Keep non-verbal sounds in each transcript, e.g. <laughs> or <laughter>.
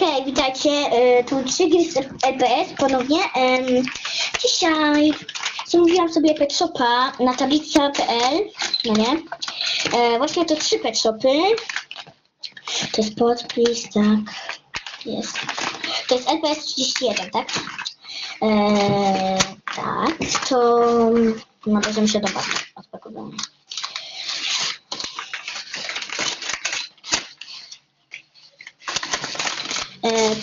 Hej, witajcie, e, tu 3 gry z LPS ponownie. Dzisiaj zamówiłam sobie pet shopa na tablica.pl, no nie? E, Właśnie to trzy pet shopy. To jest podpis, tak, jest. To jest LPS 31, tak? E, tak, to no bierzemy się do odpakowania.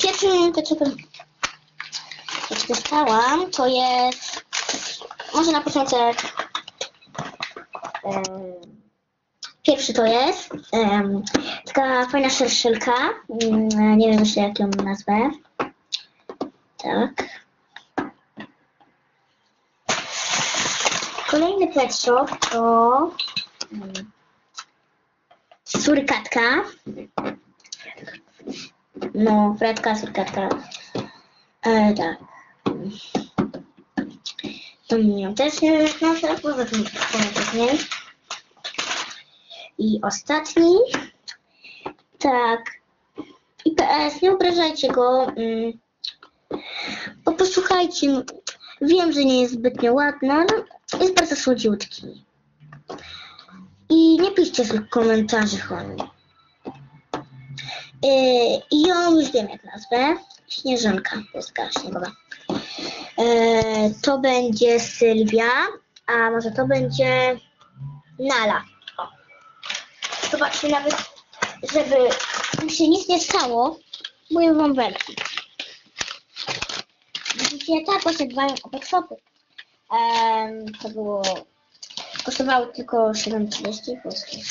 Pierwszym ketchupem, jaki dostałam, to jest może na początek e, pierwszy to jest taka fajna szerszylka, Mm, nie wiem jeszcze jak ją nazwę. Tak. Kolejny pet shop to mm, surkatka. No, Fredka, surkatka. E, tak. To mnie też nie no, poza tym też nie. I ostatni. Tak. IPS, nie obrażajcie go. mm, Bo posłuchajcie, wiem, że nie jest zbytnio ładny, ale jest bardzo słodziutki. I nie piszcie komentarzy o. Yy, I ją już wiem jak nazwę. Śnieżynka, pieska śniegowa. Yy, to będzie Sylwia, a może to będzie Nala. O. Zobaczcie, nawet żeby mi się nic nie stało, mówię wam wersji. Widzicie, tak właśnie dbają o backshopy. Um, to było... Kosztowało tylko 7,30 polskich.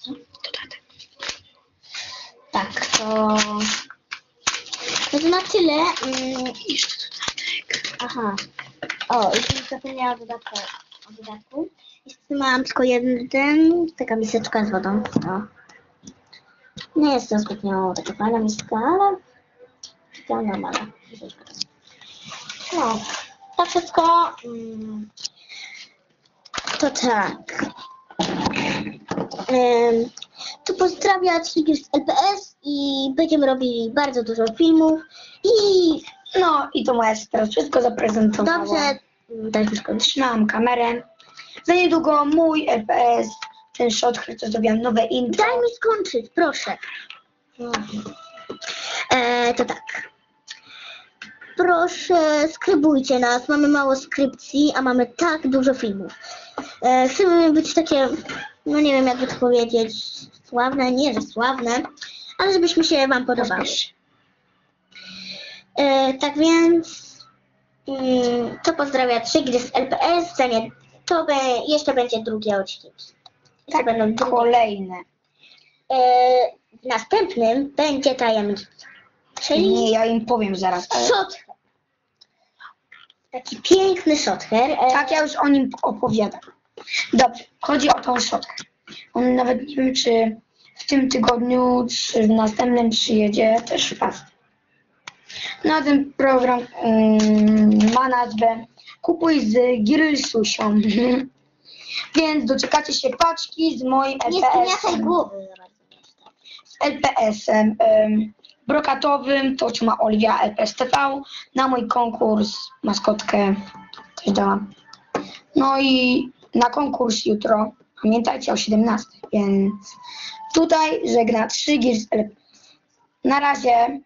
Co? Dodatek. Tak, to... No to na tyle. Mm, jeszcze dodatek. Aha. O, tu zapomniałam dodatku, o dodatku. Niestety mam tylko jeden, taka miseczka z wodą. O. Nie jest to zbytnio taka fajna miska, ale to normalna miseczka. No, to wszystko. Mm, to tak. Tu pozdrawia Trigger z LPS i będziemy robili bardzo dużo filmów i No i to moja teraz wszystko zaprezentowała. dobrze, już kończę. Trzymałam kamerę. Za niedługo mój LPS, ten shot, co zrobiłam nowe intro. Daj mi skończyć, proszę. E, to tak. Proszę, skrybujcie nas. Mamy mało skrypcji, a mamy tak dużo filmów. E, chcemy być takie, no nie wiem jakby to powiedzieć, sławne, nie że sławne, ale żebyśmy się Wam podobały. E, tak więc mm, to pozdrawia 3 gry z LPS. Za nie, to be, jeszcze będzie drugie odcinki. Jeszcze Tak, będą drugie. kolejne. E, w następnym będzie tajemnica. Czyli Nie, ja im powiem zaraz. Ale... Taki piękny shother. E, Tak, ja już o nim opowiadam. Dobrze, chodzi o tą shotkę. On nawet nie wiem, czy w tym tygodniu, czy w następnym przyjedzie też fast. No ten program mm, ma nazwę Kupuj z Girysusią. <laughs> Więc doczekacie się paczki z moim LPS-em. Z LPS-em em, brokatowym, to ma Oliwia LPS TV. Na mój konkurs maskotkę też dałam. No i na konkurs jutro, pamiętajcie o 17, więc tutaj żegna 3 Gears LPS. Na razie